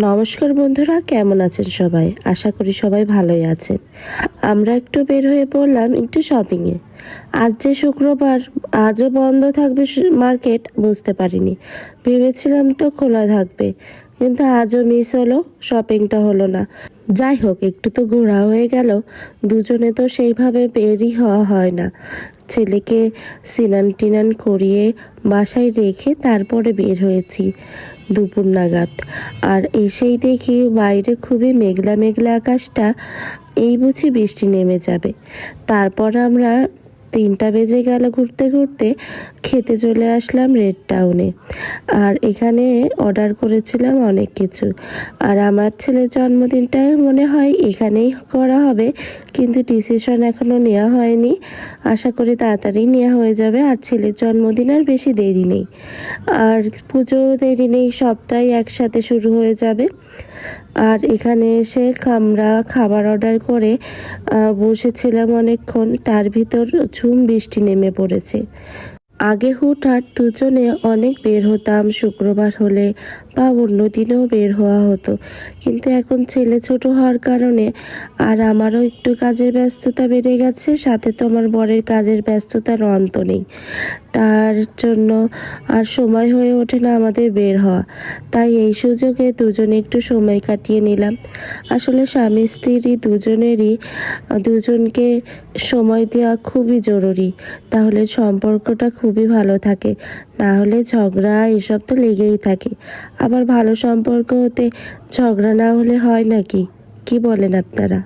নমস্কার বন্ধুরা, কেমন আছেন সবাই? আশা করি সবাই ভালোই আছেন। আমরা একটু বের হয়ে পড়লাম একটু শপিংয়ে আজ যে শুক্রবার, আজও বন্ধ থাকবে মার্কেট বুঝতে পারিনি। ভেবেছিলাম তো খোলা থাকবে। কিন্তু আজও মিস হলো শপিংটা হলো না। যাই হোক, একটু তো ঘোরা হয়ে গেল। দুজনে তো সেইভাবে বেরই হওয়া হয় না। ছেলেকে সিনান টিনান করিয়ে বাসায় রেখে তারপরে বের হয়েছি দুপুর নাগাদ। আর এসেই দেখি বাইরে খুবই মেঘলা মেঘলা আকাশটা, এই বুঝি বৃষ্টি নেমে যাবে। তারপর আমরা তিনটা বেজে গেল ঘুরতে ঘুরতে, খেতে চলে আসলাম রেড টাউনে আর এখানে অর্ডার করেছিলাম অনেক কিছু। আর আমার ছেলের জন্মদিনটাই মনে হয় এখানেই করা হবে, কিন্তু ডিসিশন এখনও নেওয়া হয়নি। আশা করি তাড়াতাড়ি নেওয়া হয়ে যাবে, আর ছেলের জন্মদিন আর বেশি দেরি নেই। আর পুজো দেরি নেই, সবটাই একসাথে শুরু হয়ে যাবে। আর এখানে এসে আমরা খাবার অর্ডার করে বসেছিলাম অনেকক্ষণ। তার ভিতর ঝুম বৃষ্টি নেমে পড়েছে। আগে হুটহাট দুজনে অনেক বের হতাম, শুক্রবার হলে বা অন্য দিনেও বের হওয়া হতো। কিন্তু এখন ছেলে ছোট হওয়ার কারণে আর আমারও একটু কাজের ব্যস্ততা বেড়ে গেছে, সাথে তো আমার বরের কাজের ব্যস্ততার অন্ত নেই। তার জন্য আর সময় হয়ে ওঠে না আমাদের বের হওয়া। তাই এই সুযোগে দুজনে একটু সময় কাটিয়ে নিলাম। আসলে স্বামী, স্ত্রী দুজনেরই, দুজনকে সময় দেওয়া খুবই জরুরি। তাহলে সম্পর্কটা খুবই ভালো থাকে। না হলে ঝগড়া এসব তো লেগেই থাকে। আবার ভালো সম্পর্ক হতে ঝগড়া না হলে হয় নাকি? কি বলেন আপনারা?